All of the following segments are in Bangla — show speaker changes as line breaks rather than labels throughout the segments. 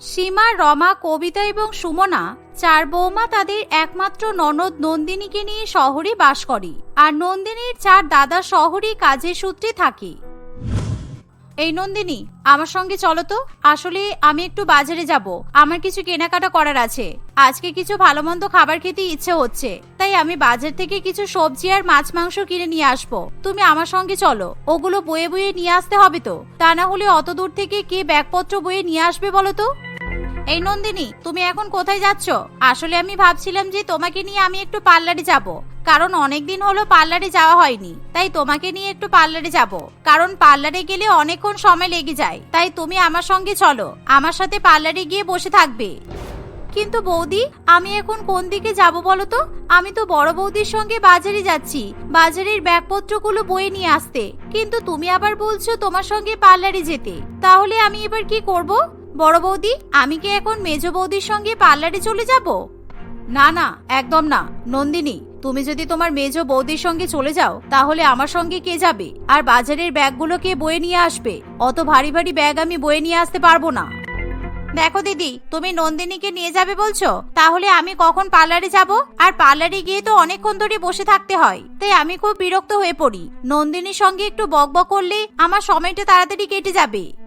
সীমা, রমা, কবিতা এবং সুমনা চার বৌমা তাদের একমাত্র ননদ নন্দিনীকে নিয়ে শহরে বাস করে। আর নন্দিনীর চার দাদা শহরে কাজের সূত্রে থাকে। এই নন্দিনী, আমার সঙ্গে চলো তো। আসলে আমি একটু বাজারে যাব। আমার কিছু কেনাকাটা করার আছে। আজকে কিছু ভালো মন্দ খাবার খেতে ইচ্ছে হচ্ছে। তাই আমি বাজার থেকে কিছু সবজি আর মাছ, মাংস কিনে নিয়ে আসব। তুমি আমার সঙ্গে চলো। ওগুলো বয়ে বয়ে নিয়ে আসতে হবে তো। তা না হলে অত দূর থেকে কে ব্যাগপত্র বয়ে নিয়ে আসবে বলো তো? এই নন্দিনী, তুমি এখন কোথায় যাচ্ছ? আসলে আমি ভাবছিলাম যে তোমাকে নিয়ে আমি একটু পার্লারে যাব। কারণ অনেকদিন হলো পার্লারে যাওয়া হয়নি। তাই তোমাকে নিয়ে একটু পার্লারে যাব। কারণ পার্লারে গেলে অনেকক্ষণ সময় লেগে যায়। তাই তুমি আমার সঙ্গে চলো। আমার সাথে পার্লারে গিয়ে বসে থাকবে। কিন্তু বৌদি, আমি এখন কোন দিকে যাব বলো তো? আমি তো বড় বৌদির সঙ্গে বাজারে যাচ্ছি। বাজারের ব্যাগপত্রগুলো বয়ে নিয়ে আসতে। কিন্তু তুমি আবার বলছো তোমার সঙ্গে পার্লারে যেতে। তাহলে আমি এবার কি করব? বড় বৌদি, আমি কি এখন মেজ বৌদির সঙ্গে পার্লারে চলে যাব? না না, একদম না। নন্দিনী, তুমি যদি তোমার মেজ বৌদির সঙ্গে চলে যাও, তাহলে আমার সঙ্গে কে যাবে? আর বাজারের ব্যাগগুলো কে বয়ে নিয়ে আসবে? অত ভারী ভারী ব্যাগ আমি বয়ে নিয়ে আসতে পারব না। দেখো দিদি, তুমি নন্দিনীকে নিয়ে যাবে বলছো? তাহলে আমি কখন পার্লারে যাব? আর পার্লারে গিয়ে তো অনেকক্ষণ ধরে বসে থাকতে হয়। তাই আমি খুব বিরক্ত হয়ে পড়ি। নন্দিনীর সঙ্গে একটু বকবক করলে আমার সময়টা তাড়াতাড়ি কেটে যাবে।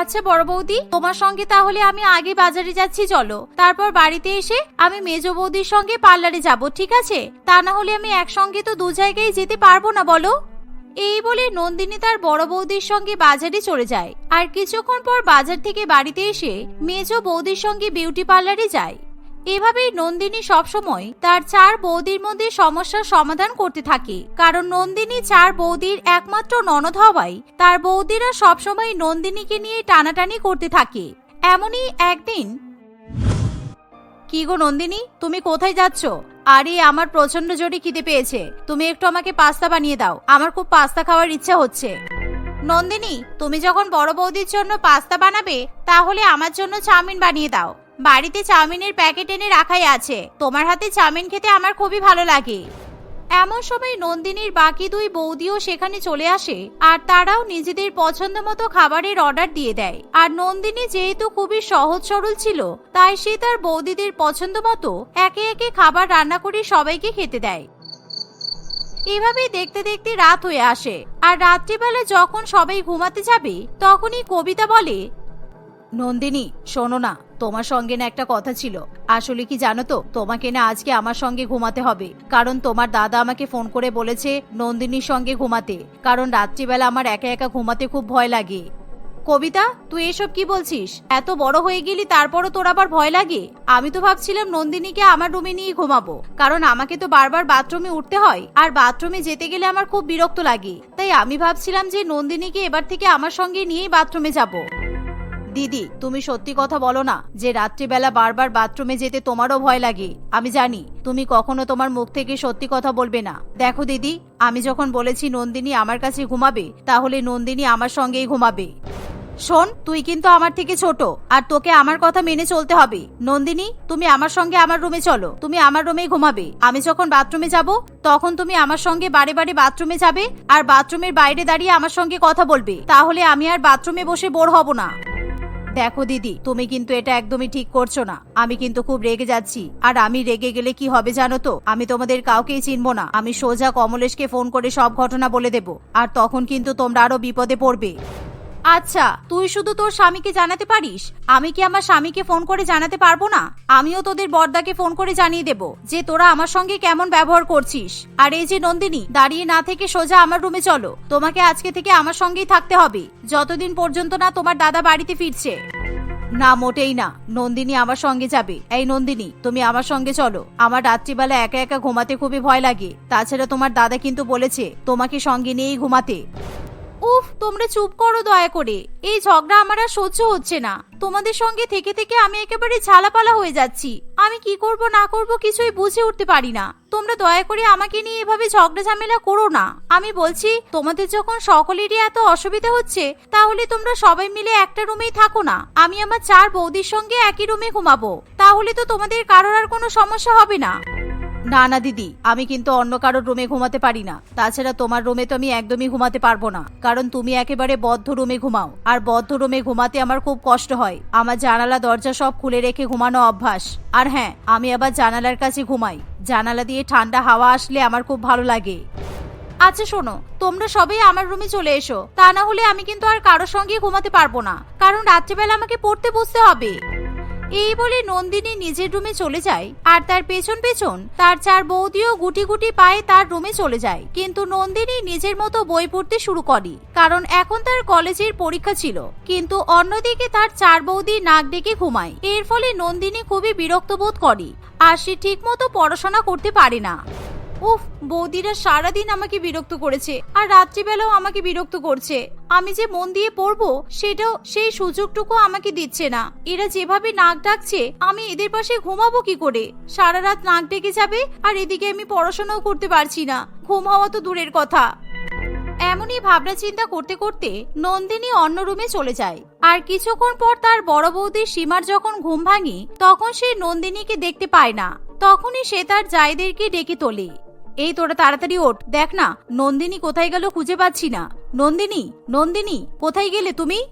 আচ্ছা বড় বৌদি, তোমার সঙ্গে তাহলে আমি আগে বাজারে যাচ্ছি, চলো। তারপর বাড়িতে এসে আমি মেজ বৌদির সঙ্গে পার্লারে যাব, ঠিক আছে? তা না হলে আমি একসঙ্গে তো দু জায়গায় যেতে পারব না, বলো? এই বলে নন্দিনী তার বড় বৌদির সঙ্গে বাজারে চলে যায়। আর কিছুক্ষণ পর বাজার থেকে বাড়িতে এসে মেজ বৌদির সঙ্গে বিউটি পার্লারে যায়। এভাবেই নন্দিনী সবসময় তার চার বৌদির মধ্যে সমস্যার সমাধান করতে থাকে। কারণ নন্দিনী চার বৌদির একমাত্র ননদ হওয়ায় তার বৌদিরা সবসময় নন্দিনীকে নিয়ে টানাটানি করতে থাকে। এমনই একদিন কি গো নন্দিনী, তুমি কোথায় যাচ্ছ? আরে, আমার প্রচণ্ড জোরে খিদে পেয়েছে। তুমি একটু আমাকে পাস্তা বানিয়ে দাও। আমার খুব পাস্তা খাওয়ার ইচ্ছা হচ্ছে। নন্দিনী, তুমি যখন বড় বৌদির জন্য পাস্তা বানাবে, তাহলে আমার জন্য চাউমিন বানিয়ে দাও। বাড়িতে চাউমিনের প্যাকেট এনে রাখাই আছে। তোমার হাতে চাউমিন খেতে আমার খুবই ভালো লাগে। এমন সময় নন্দিনীর বাকি দুই বৌদিও সেখানে চলে আসে আর তারাও নিজেদের পছন্দ মতো খাবারের অর্ডার দিয়ে দেয়। আর নন্দিনী যেহেতু খুবই সহজ সরল ছিল, তাই সে তার বৌদিদের পছন্দ মতো একে একে খাবার রান্না করে সবাইকে খেতে দেয়। এভাবেই দেখতে দেখতে রাত হয়ে আসে। আর রাত্রিবেলা যখন সবাই ঘুমাতে যাবে, তখনই কবিতা বলে নন্দিনী, শোনো না, তোমার সঙ্গে না একটা কথা ছিল। আসলে কি জানো তো, তোমাকে না আজকে আমার সঙ্গে ঘুমাতে হবে। কারণ তোমার দাদা আমাকে ফোন করে বলেছে নন্দিনীর সঙ্গে ঘুমাতে। কারণ রাত্রিবেলা আমার একা একা ঘুমাতে খুব ভয় লাগে। কবিতা, তুই এসব কি বলছিস? এত বড় হয়ে গেলি, তারপরও তোর আবার ভয় লাগে? আমি তো ভাবছিলাম নন্দিনীকে আমার রুমে নিয়ে ঘুমাবো। কারণ আমাকে তো বারবার বাথরুমে উঠতে হয়, আর বাথরুমে যেতে গেলে আমার খুব বিরক্ত লাগে। তাই আমি ভাবছিলাম যে নন্দিনীকে এবার থেকে আমার সঙ্গে নিয়েই বাথরুমে যাব। দিদি, তুমি সত্যি কথা বলো না যে রাত্রিবেলা বারবার বাথরুমে যেতে তোমারও ভয় লাগে। আমি জানি, তুমি কখনো তোমার মুখ থেকে সত্যি কথা বলবে না। দেখো দিদি, আমি যখন বলেছি নন্দিনী আমার কাছে ঘুমাবে, তাহলে নন্দিনী আমার সঙ্গেই ঘুমাবে। শোন, তুই কিন্তু আমার থেকে ছোট, আর তোকে আমার কথা মেনে চলতে হবে। নন্দিনী, তুমি আমার সঙ্গে আমার রুমে চলো, তুমি আমার রুমেই ঘুমাবে। আমি যখন বাথরুমে যাব, তখন তুমি আমার সঙ্গে বারে বারে বাথরুমে যাবে, আর বাথরুমের বাইরে দাঁড়িয়ে আমার সঙ্গে কথা বলবে। তাহলে আমি আর বাথরুমে বসে বোর হব না। দেখো দিদি, তুমি কিন্তু এটা একদমই ঠিক করছ না। আমি কিন্তু খুব রেগে যাচ্ছি। আর আমি রেগে গেলে কি হবে জানো তো? আমি তোমাদের কাউকেই চিনবো না। আমি সোজা কমলেশকে ফোন করে সব ঘটনা বলে দেব। আর তখন কিন্তু তোমরা আরও বিপদে পড়বে। আচ্ছা তুই শুধু তোর স্বামীকে জানাতে পারিস? আমি কি আমার স্বামীকে ফোন করে জানাতে পারব না? আমিও তোদের বর্দাকে ফোন করে জানিয়ে দেব যে তোরা আমার সঙ্গে কেমন ব্যবহার করছিস। আর এই যে নন্দিনী, দাঁড়িয়ে না থেকে সোজা আমার রুমে চলো। তোমাকে আজকে থেকে আমার সঙ্গেই থাকতে হবে। যতদিন পর্যন্ত না তোমার দাদা বাড়িতে ফিরছে। না, মোটেই না। নন্দিনী আমার সঙ্গে যাবে। এই নন্দিনী, তুমি আমার সঙ্গে চলো। আমার রাত্রিবেলা একা একা ঘুমাতে খুবই ভয় লাগে। তাছাড়া তোমার দাদা কিন্তু বলেছে, তোমাকে সঙ্গে নিয়েই ঘুমাতে। উফ, তোমরা চুপ করো দয়া করে। এই ঝগড়া আমার আর সহ্য হচ্ছে না। তোমাদের সঙ্গে থেকে থেকে আমি একেবারে ঝালাপালা হয়ে যাচ্ছি। আমি কি করব, না করব কিছুই বুঝে উঠতে পারি না। তোমরা দয়া করে আমাকে নিয়ে এভাবে ঝগড়া ঝামেলা করো না। আমি বলছি, তোমাদের যখন সকলেরই এত অসুবিধা হচ্ছে, তাহলে তোমরা সবাই মিলে একটা রুমেই থাকো না। আমি আমার চার বৌদির সঙ্গে একই রুমে ঘুমাবো। তাহলে তো তোমাদের কারোর আর কোনো সমস্যা হবে না। না না, দিদি, আমি কিন্তু অন্য কারোর রুমে ঘুমাতে পারি না। তাছাড়া তোমার রুমে তো আমি একদমই ঘুমাতে পারব না। কারণ তুমি একেবারে বদ্ধ রুমে ঘুমাও। আর বদ্ধ রুমে ঘুমাতে আমার খুব কষ্ট হয়। আমার জানালা, দরজা সব খুলে রেখে ঘুমানো অভ্যাস। আর হ্যাঁ আমি আবার জানালার কাছে ঘুমাই। জানালা দিয়ে ঠান্ডা হাওয়া আসলে আমার খুব ভালো লাগে। আচ্ছা শোনো, তোমরা সবাই আমার রুমে চলে এসো। তা না হলে আমি কিন্তু আর কারোর সঙ্গে ঘুমাতে পারব না। কারণ রাত্রিবেলা আমাকে পড়তে বসতে হবে। এই বলে নন্দিনী নিজের রুমে চলে যায়। আর তার পেছন পেছন তার চার বৌদিও গুটি গুটি পায়ে তার রুমে চলে যায়। কিন্তু নন্দিনী নিজের মতো বই পড়তে শুরু করে, কারণ এখন তার কলেজের পরীক্ষা ছিল। কিন্তু অন্যদিকে তার চার বৌদি নাক ডেকে ঘুমায়। এর ফলে নন্দিনী খুবই বিরক্ত বোধ করে, আর সে ঠিকমতো পড়াশোনা করতে পারে না। উফ, বৌদিরা সারাদিন আমাকে বিরক্ত করেছে আর রাত্রিবেলাও আমাকে বিরক্ত করছে। আমি যে মন দিয়ে পড়ব, সেটাও সেই সুযোগটুকু আমাকে দিচ্ছে না। এরা যেভাবে নাক ডাকছে, আমি এদের পাশে ঘুমাবো কি করে? সারা রাত নাক ডেকে যাবে আর এদিকে আমি পড়াশোনাও করতে পারছি না। ঘুম হওয়া তো দূরের কথা। এমনই ভাবনা চিন্তা করতে করতে নন্দিনী অন্য রুমে চলে যায়। আর কিছুক্ষণ পর তার বড় বৌদির সীমার যখন ঘুম ভাঙি, তখন সে নন্দিনীকে দেখতে পায় না। তখনই সে তার জায়দেরকে ডেকে তোলে। এই তোরা তাড়াতাড়ি ওঠ। দেখ না, নন্দিনী কোথায় গেল খুঁজে পাচ্ছি না। নন্দিনী নন্দিনী, কোথায় গেলে তুমি?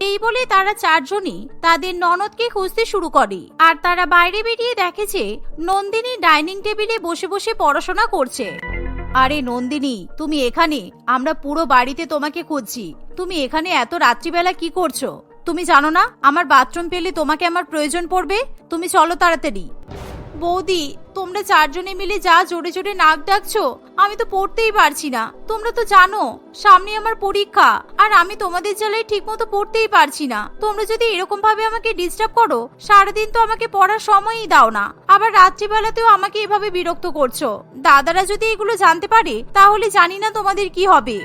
এই বলে তারা চারজনই তাদের ননদকে খুঁজতে শুরু করে। আর তারা বাইরে বেরিয়ে দেখে যে নন্দিনী ডাইনিং টেবিলে বসে বসে পড়াশোনা করছে। আরে নন্দিনী, তুমি এখানে? আমরা পুরো বাড়িতে তোমাকে খুঁজছি। তুমি এখানে এত রাত্রিবেলা কি করছ? তুমি জানো না, আমার বাথরুম পেলে তোমাকে আমার প্রয়োজন পড়বে? তুমি চলো তাড়াতাড়ি। বৌদি, তোমরা চারজনে মিলে যা জোরে জোরে নাক ডাকছো, আমি তো পড়তেই পারছি না। তোমরা তো জানো, সামনে আমার পরীক্ষা, আর আমি তোমাদের জ্বালায় ঠিক মতো পড়তেই পারছি না। তোমরা যদি এরকম ভাবে আমাকে ডিস্টার্ব করো, সারাদিন তো আমাকে পড়ার সময়ই দাও না। আবার রাত্রিবেলাতেও আমাকে এভাবে বিরক্ত করছ। দাদারা যদি এগুলো জানতে পারে, তাহলে জানি না তোমাদের কি হবে।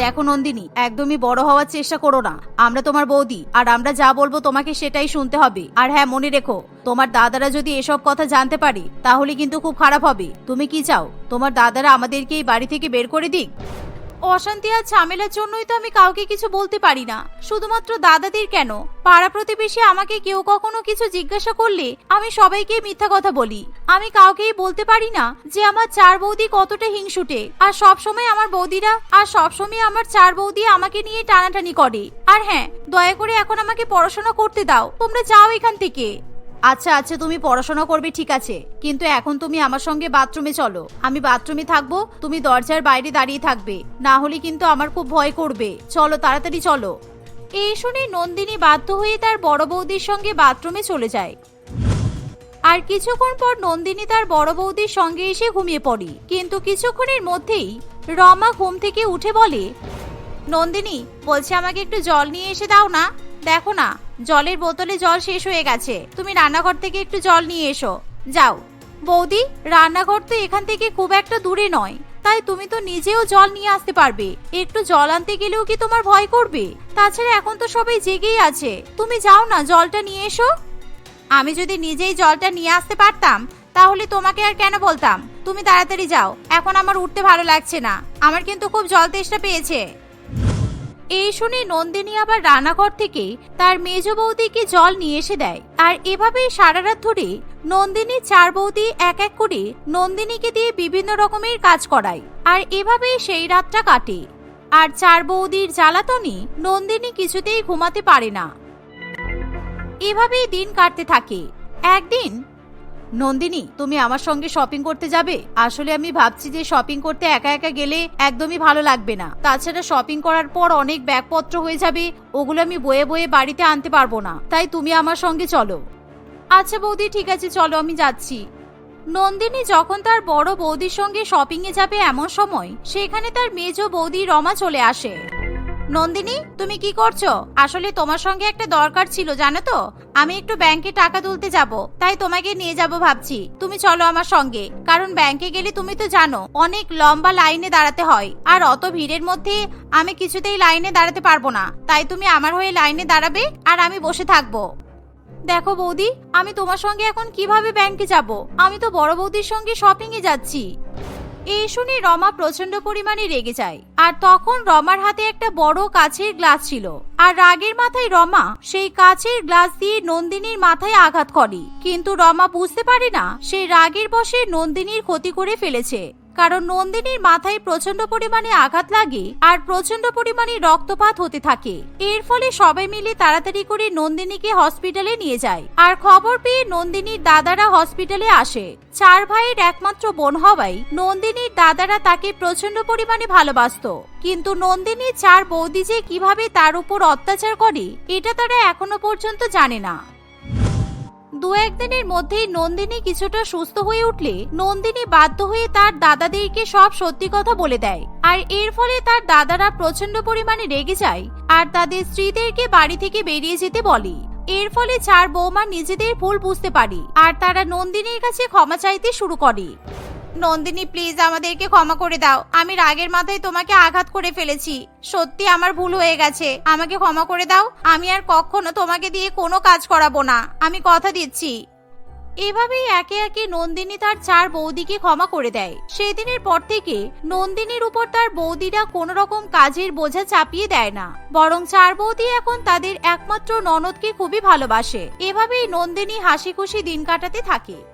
দেখো নন্দিনী, একদমই বড় হওয়ার চেষ্টা করো না। আমরা তোমার বৌদি, আর আমরা যা বলব তোমাকে সেটাই শুনতে হবে। আর হ্যাঁ মনে রেখো, তোমার দাদারা যদি এসব কথা জানতে পারে, তাহলে কিন্তু খুব খারাপ হবে। তুমি কি চাও? তোমার দাদারা আমাদেরকে এই বাড়ি থেকে বের করে দিক? অশান্তি আর ঝামেলার জন্যই তো আমি কাউকে কিছু বলতে পারি না। শুধুমাত্র দাদাদের কেন? পাড়া প্রতিবেশী আমাকে কেউ কখনো কিছু জিজ্ঞাসা করলে আমি সবাইকে মিথ্যা কথা বলি। আমি কাউকেই বলতে পারি না যে আমার চার বৌদি কতটা হিংসুটে। আর সব সময় আমার বৌদিরা, আর সব সময় আমার চার বৌদি আমাকে নিয়ে টানাটানি করে। আর হ্যাঁ দয়া করে এখন আমাকে পড়াশোনা করতে দাও। তোমরা যাও এখান থেকে। আচ্ছা আচ্ছা তুমি পড়াশোনা করবে, ঠিক আছে। কিন্তু এখন তুমি আমার সঙ্গে বাথরুমে চলো। আমি বাথরুমে থাকব, তুমি দরজার বাইরে দাঁড়িয়ে থাকবে। না হলে কিন্তু আমার খুব ভয় করবে। চলো, তাড়াতাড়ি চলো। এই শুনে নন্দিনী বাধ্য হয়ে তার বড় বৌদির সঙ্গে বাথরুমে চলে যায়। আর কিছুক্ষণ পর নন্দিনী তার বড় বৌদির সঙ্গে এসে ঘুমিয়ে পড়ে। কিন্তু কিছুক্ষণের মধ্যেই রমা ঘুম থেকে উঠে বলে, নন্দিনী, বলছে আমাকে একটু জল নিয়ে এসে দাও না। দেখো না জলের বোতলে জল শেষ হয়ে গেছে। তুমি রান্নাঘর থেকে একটু জল নিয়ে এসো। যাও। বৌদি, রান্নাঘর তো এখান থেকে খুব একটা দূরে নয়। তাই তুমি তো নিজেও জল নিয়ে আসতে পারবে। একটু জল আনতে গেলেও কি তোমার ভয় করবে? তাছাড়া এখন তো সবাই জেগেই আছে। তুমি যাও না, জলটা নিয়ে এসো। আমি যদি নিজেই জলটা নিয়ে আসতে পারতাম, তাহলে তোমাকে আর কেন বলতাম? তুমি তাড়াতাড়ি যাও। এখন আমার উঠতে ভালো লাগছে না। আমার কিন্তু খুব জল তেষ্টা পেয়েছে। এই শুনে নন্দিনী আবার রান্নাঘর থেকে তার মেজ বৌদিকে জল নিয়ে এসে দেয়। আর এভাবেই সারা রাত ধরে নন্দিনী চার বৌদি এক এক করে নন্দিনীকে দিয়ে বিভিন্ন রকমের কাজ করায়। আর এভাবেই সেই রাতটা কাটে। আর চার বৌদির জ্বালাতনে নন্দিনী কিছুতেই ঘুমাতে পারে না। এভাবেই দিন কাটতে থাকে। একদিন নন্দিনী, তুমি আমার সঙ্গে শপিং করতে যাবে? আসলে আমি ভাবছি যে শপিং করতে একা একা গেলে একদমই ভালো লাগবে না। তাছাড়া শপিং করার পর অনেক ব্যাগপত্র হয়ে যাবে, ওগুলো আমি বয়ে বয়ে বাড়িতে আনতে পারব না। তাই তুমি আমার সঙ্গে চলো। আচ্ছা বৌদি, ঠিক আছে, চলো, আমি যাচ্ছি। নন্দিনী যখন তার বড় বৌদির সঙ্গে শপিং এ যাবে এমন সময়, সেখানে তার মেজ বৌদি রমা চলে আসে। নন্দিনী, তুমি কি করছ? আসলে তোমার সঙ্গে একটা দরকার ছিল, জানো তো? আমি একটু ব্যাংকে টাকা তুলতে যাব, তাই তোমাকে নিয়ে যাব ভাবছি। তুমি চলো আমার সঙ্গে, কারণ ব্যাংকে গেলে তুমি তো জানো, অনেক লম্বা লাইনে দাঁড়াতে হয়, আর অত ভিড়ের মধ্যে আমি কিছুতেই লাইনে দাঁড়াতে পারব না। তাই তুমি আমার হয়ে লাইনে দাঁড়াবে, আর আমি বসে থাকব। দেখো বৌদি, আমি তোমার সঙ্গে এখন কীভাবে ব্যাংকে যাব? আমি তো বড় বৌদির সঙ্গে শপিং এ যাচ্ছি। এই শুনে রমা প্রচণ্ড পরিমাণে রেগে যায়। আর তখন রমার হাতে একটা বড় কাচের গ্লাস ছিল। আর রাগের মাথায় রমা সেই কাচের গ্লাস দিয়ে নন্দিনীর মাথায় আঘাত করে। কিন্তু রমা বুঝতে পারে না সেই রাগের বসে নন্দিনীর ক্ষতি করে ফেলেছে। কারণ নন্দিনীর মাথায় প্রচণ্ড পরিমাণে আঘাত লাগে আর প্রচণ্ড পরিমাণে রক্তপাত হতে থাকে। এর ফলে সবাই মিলে তাড়াতাড়ি করে নন্দিনীকে হসপিটালে নিয়ে যায়। আর খবর পেয়ে নন্দিনীর দাদারা হসপিটালে আসে। চার ভাইয়ের একমাত্র বোন হওয়ায় নন্দিনীর দাদারা তাকে প্রচণ্ড পরিমাণে ভালোবাসতো। কিন্তু নন্দিনীর চার বৌদি যে কীভাবে তার উপর অত্যাচার করে, এটা তারা এখনও পর্যন্ত জানে না। দু একদিনের মধ্যেই নন্দিনী কিছুটা সুস্থ হয়ে উঠলে নন্দিনী বাধ্য হয়ে তার দাদাদেরকে সব সত্যি কথা বলে দেয়। আর এর ফলে তার দাদারা প্রচণ্ড পরিমাণে রেগে যায় আর তাদের স্ত্রীদেরকে বাড়ি থেকে বেরিয়ে যেতে বলে। এর ফলে চার বৌমা নিজেদের ভুল বুঝতে পারে আর তারা নন্দিনীর কাছে ক্ষমা চাইতে শুরু করে। নন্দিনী প্লিজ আমাদেরকে ক্ষমা করে দাও। আমি রাগের মাথায় তোমাকে আঘাত করে ফেলেছি। সত্যি আমার ভুল হয়ে গেছে। আমাকে ক্ষমা করে দাও। আমি আর কখনো তোমাকে দিয়ে কোনো কাজ করাবো না। আমি কথা দিচ্ছি। এভাবেই একে একে নন্দিনী তার চার বৌদিকে ক্ষমা করে দেয়। সেই দিনের পর থেকে নন্দিনীর উপর তার বৌদিরা কোনো রকম কাজের বোঝা চাপিয়ে দেয় না। বরং চার বৌদি এখন তাদের একমাত্র ননদকে খুবই ভালোবাসে। এভাবেই নন্দিনী হাসি খুশি দিন কাটাতে থাকে।